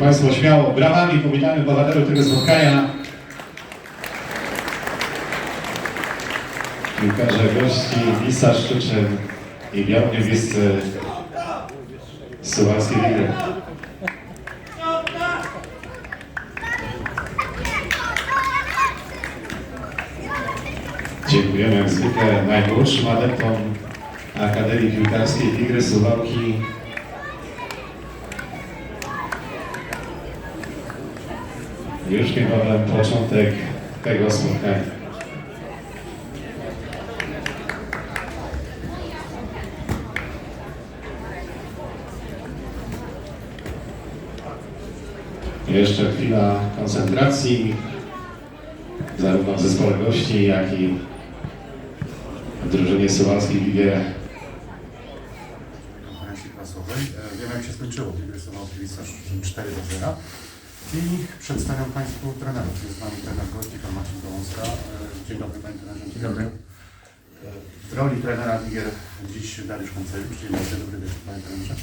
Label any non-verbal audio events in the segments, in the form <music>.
Państwo, śmiało, brawami powitamy bohaterów tego spotkania. Piłkarze gości Lisa Szczyczyn i biało-niebiescy Suwalski Wigry. Dziękujemy jak zwykle najmłodszym adeptom Akademii Piłkarskiej Tigry Suwałki. Już niebawem początek tego spotkania. Jeszcze chwila koncentracji, zarówno w zespole gości, jak i w drużynie Suwalskiej prasowej. E, Wiemy jak się skończyło, rysował Kielica 4 do 0. I przedstawiam Państwu trenerów. Jest z nami trener gości, pan Maciej Gołąska. E, Dzień dobry Panie trenerze. Dzień dobry. W roli trenera Ligier dziś Dariusz Koncewicz. Dzień dobry, dobry wieczór Panie trenerze.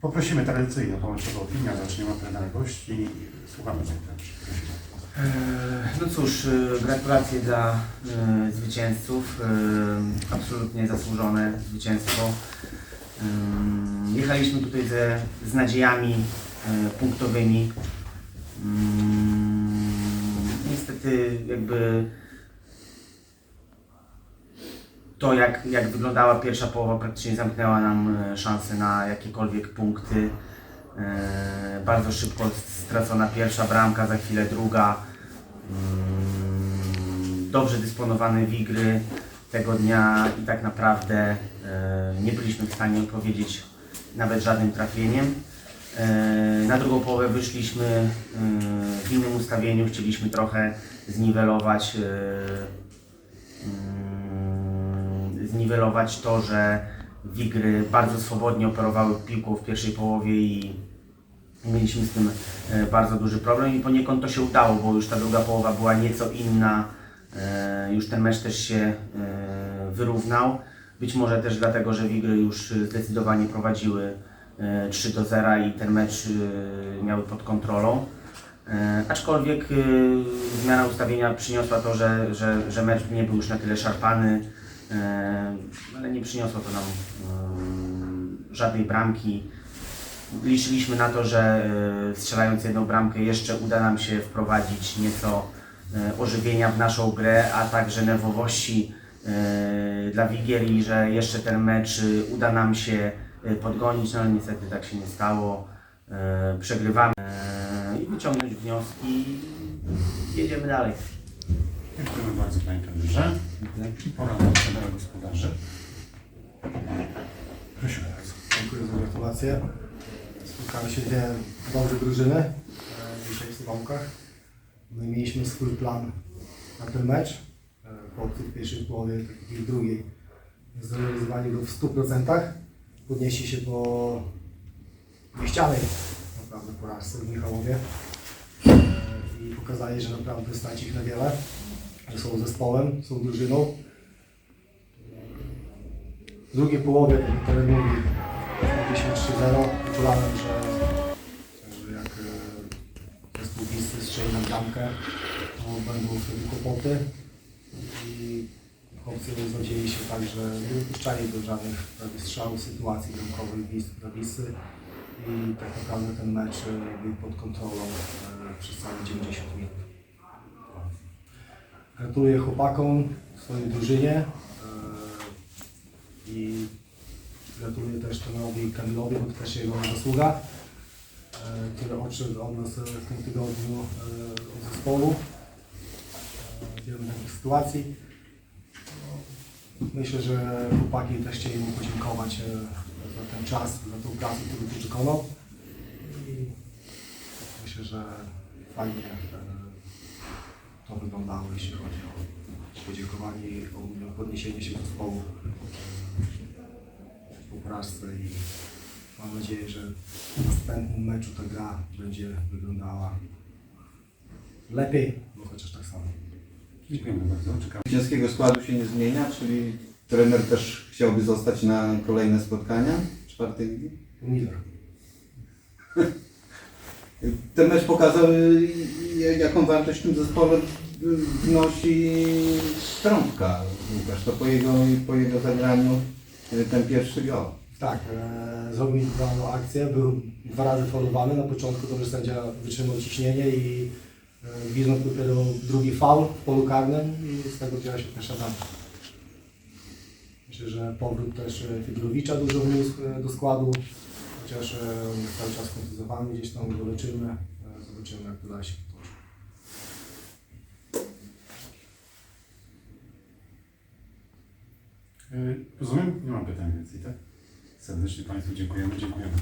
Poprosimy tradycyjnie o pomocowa opinia. Zaczniemy od trenera gości. Słuchamy Panie trenerze. Prosimy. No cóż, e, gratulacje dla e, zwycięzców. E, Absolutnie zasłużone zwycięstwo. E, Jechaliśmy tutaj ze, z nadziejami e, punktowymi. Mm, Niestety jakby to jak, jak wyglądała pierwsza połowa praktycznie zamknęła nam e, szanse na jakiekolwiek punkty. E, Bardzo szybko stracona pierwsza bramka, za chwilę druga. Mm, Dobrze dysponowane wigry tego dnia i tak naprawdę e, nie byliśmy w stanie odpowiedzieć nawet żadnym trafieniem. E, Na drugą połowę wyszliśmy e, w innym ustawieniu, chcieliśmy trochę zniwelować e, mm, zniwelować to, że Wigry bardzo swobodnie operowały piłką w pierwszej połowie i mieliśmy z tym bardzo duży problem i poniekąd to się udało, bo już ta druga połowa była nieco inna, już ten mecz też się wyrównał. Być może też dlatego, że Wigry już zdecydowanie prowadziły 3 do 0 i ten mecz e, miały pod kontrolą. E, Aczkolwiek e, zmiana ustawienia przyniosła to, że, że, że mecz nie był już na tyle szarpany, e, ale nie przyniosło to nam e, żadnej bramki. Liczyliśmy na to, że e, strzelając jedną bramkę jeszcze uda nam się wprowadzić nieco e, ożywienia w naszą grę, a także nerwowości e, dla Wigier i że jeszcze ten mecz e, uda nam się e, podgonić, no ale niestety tak się nie stało. E, Przegrywamy e, i wyciągnąć wnioski i jedziemy dalej. Dziękujemy bardzo Panie trenerze. Pora na trenera gospodarzy. Prosimy bardzo. Dziękuję za gratulacje. Spotkały się dwie dobre drużyny e, dzisiaj w Suwałkach. My mieliśmy swój plan na ten mecz. E, Po tej pierwszej połowie, tak jak i drugiej, zrealizowali go w 100%. Podnieśli się po nieścianej naprawdę porażce w Michałowie E, i pokazali, że naprawdę stać ich na wiele, że są zespołem, są drużyną. W drugiej połowie, trener mówi, Mogliśmy 3-0. Uczulałem, że, że jak e, zespół Wisły strzeli na bramkę, to będą wtedy kłopoty. I chłopcy zgodzili się tak, że nie wypuszczali do żadnych prawie strzałów, sytuacji bramkowych dla Wisły. I tak naprawdę ten mecz e, był pod kontrolą e, przez całe 90 minut. Gratuluję chłopakom, swojej drużynie. e, I Gratuluję też trenerowi Kamilowi, bo to też jego zasługa, który odszedł od nas w tym tygodniu od zespołu. Wiele takich sytuacji. Myślę, że chłopaki też chcieli mu podziękować e, za ten czas, za tą pracę, którą tu wykonał. I myślę, że fajnie e, to wyglądało, jeśli chodzi o podziękowanie i o podniesienie się zespołu po porażce i mam nadzieję, że w następnym meczu ta gra będzie wyglądała lepiej, no chociaż tak samo. Dziękujemy bardzo. Czekamy. Zwycięskiego składu się nie zmienia, czyli trener też chciałby zostać na kolejne spotkania czwartej ligi. Miller. <laughs> Ten mecz pokazał, y, y, jaką wartość w tym zespole wnosi Trąbka. Łukasz, to po jego, po jego zagraniu y, ten pierwszy gol. Tak, e, zrobił daną akcję, był dwa razy faulowany. Na początku dobrze sędzia wytrzymał ciśnienie i gwizdnął dopiero drugi faul w polu karnym i z tego wzięła się pierwsza bramka. Myślę, że powrót też e, Figurowicza dużo wniósł e, do składu, chociaż e, cały czas kontuzowany, gdzieś tam go leczymy. Zobaczymy jak to dalej się potoczy. Rozumiem? Nie mam pytań więcej, tak? Serdecznie Państwu dziękujemy. Dziękujemy.